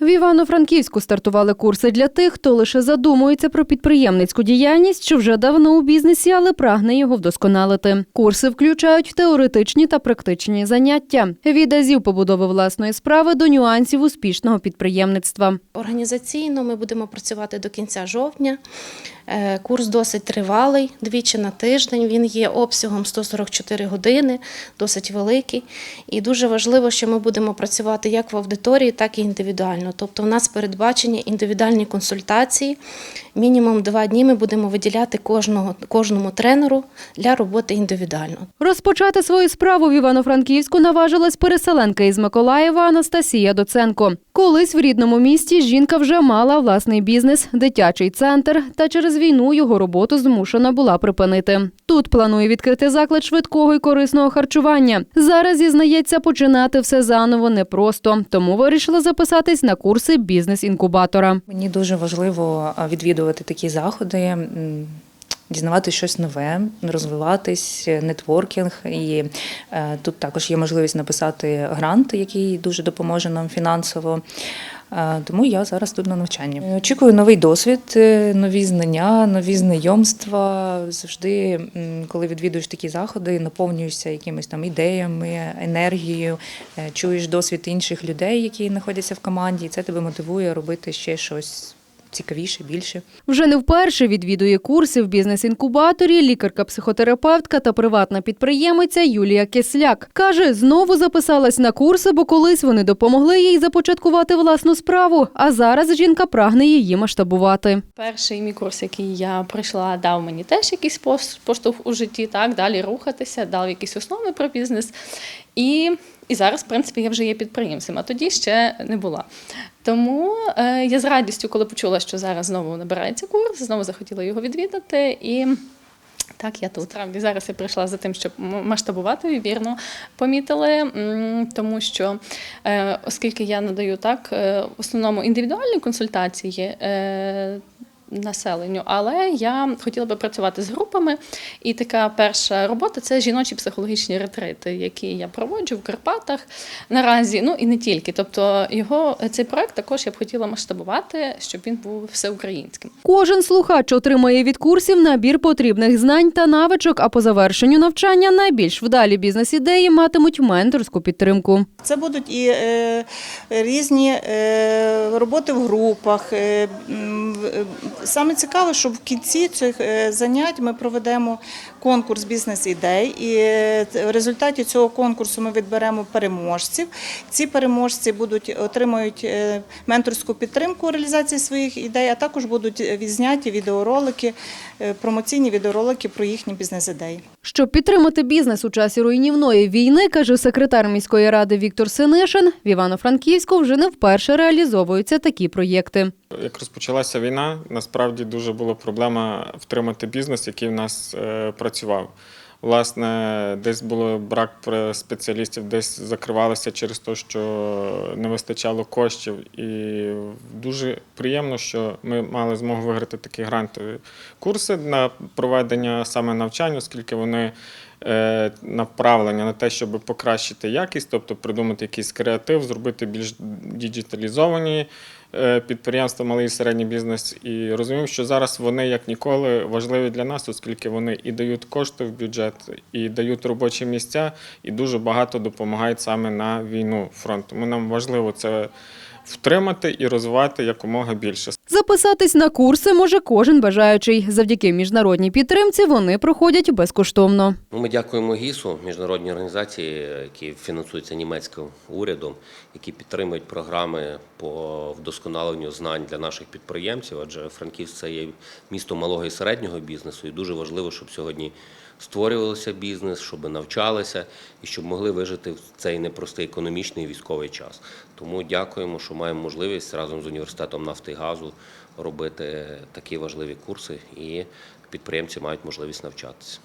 В Івано-Франківську стартували курси для тих, хто лише задумується про підприємницьку діяльність, що вже давно у бізнесі, але прагне його вдосконалити. Курси включають теоретичні та практичні заняття від азів побудови власної справи до нюансів успішного підприємництва. Організаційно ми будемо працювати до кінця жовтня. Е, Курс досить тривалий, двічі на тиждень. Він є обсягом 144 години, досить великий. І дуже важливо, що ми будемо працювати як в аудиторії, так і індивідуально. Тобто, в нас передбачені індивідуальні консультації. Мінімум два дні ми будемо виділяти кожного, кожному тренеру для роботи індивідуально. Розпочати свою справу в Івано-Франківську наважилась переселенка із Миколаєва Анастасія Доценко. Колись в рідному місті жінка вже мала власний бізнес, дитячий центр, та через війну його роботу змушена була припинити. Тут планує відкрити заклад швидкого і корисного харчування. Зараз зізнається, починати все заново непросто, тому вирішила записатись на курси бізнес-інкубатора. Мені дуже важливо відвідувати такі заходи, дізнавати щось нове, розвиватись, е, нетворкінг. І е, тут також є можливість написати грант, який дуже допоможе нам фінансово. Е, Тому я зараз тут на навчанні. Очікую новий досвід, нові знання, нові знайомства. Завжди, коли відвідуєш такі заходи, наповнюєшся якимись там ідеями, енергією, чуєш досвід інших людей, які знаходяться в команді, і це тебе мотивує робити ще щось цікавіше, більше. Вже не вперше відвідує курси в бізнес-інкубаторі лікарка-психотерапевтка та приватна підприємиця Юлія Кисляк. Каже, знову записалась на курси, бо колись вони допомогли їй започаткувати власну справу. А зараз жінка прагне її масштабувати. Перший мій курс, який я пройшла, дав мені теж якийсь поштовх у житті, так, далі рухатися, дав якісь основи про бізнес. І, і зараз, в принципі, я вже є підприємцем, а тоді ще не була. Тому е, я з радістю, коли почула, що зараз знову набирається курс, знову захотіла його відвідати. І так, я тут. Справді зараз я прийшла за тим, щоб масштабувати, вірно помітили, тому що е, оскільки я надаю так е, в основному індивідуальні консультації. Е, Населенню, але я хотіла би працювати з групами. І така перша робота це жіночі психологічні ретрити, які я проводжу в Карпатах наразі. Ну і не тільки. Тобто його цей проект також я б хотіла масштабувати, щоб він був всеукраїнським. Кожен слухач отримає від курсів набір потрібних знань та навичок, а по завершенню навчання найбільш вдалі бізнес-ідеї матимуть менторську підтримку. Це будуть і е, різні е, роботи в групах. Е, Саме цікаве, що в кінці цих е, занять ми проведемо конкурс бізнес-ідей, і е, в результаті цього конкурсу ми відберемо переможців. Ці переможці будуть отримують е, менторську підтримку у реалізації своїх ідей, а також будуть відзняті відеоролики, е, промоційні відеоролики про їхні бізнес-ідеї. Щоб підтримати бізнес у часі руйнівної війни, каже секретар міської ради Віктор Синишин, в Івано-Франківську вже не вперше реалізовуються такі проєкти. Як розпочалася війна, насправді дуже була проблема втримати бізнес, який в нас е, працював. Власне, десь було брак спеціалістів, десь закривалися через те, що не вистачало коштів. І дуже приємно, що ми мали змогу виграти такі грантові курси на проведення саме навчань, оскільки вони е, направлені на те, щоб покращити якість, тобто придумати якийсь креатив, зробити більш діджиталізовані підприємства, малий і середній бізнес. І розумів, що зараз вони як ніколи важливі для нас, оскільки вони і дають кошти в бюджет, і дають робочі місця, і дуже багато допомагають саме на війну фронту. Тому нам важливо це втримати і розвивати якомога більше. Записатись на курси може кожен бажаючий. Завдяки міжнародній підтримці вони проходять безкоштовно. Ми дякуємо ГІСу, міжнародній організації, які фінансуються німецьким урядом, які підтримують програми по вдосконаленню знань для наших підприємців. Адже Франківськ це є місто малого і середнього бізнесу, і дуже важливо, щоб сьогодні створювався бізнес, щоб навчалися і щоб могли вижити в цей непростий економічний і військовий час. Тому дякуємо, що маємо можливість разом з університетом нафти і газу робити такі важливі курси, і підприємці мають можливість навчатися.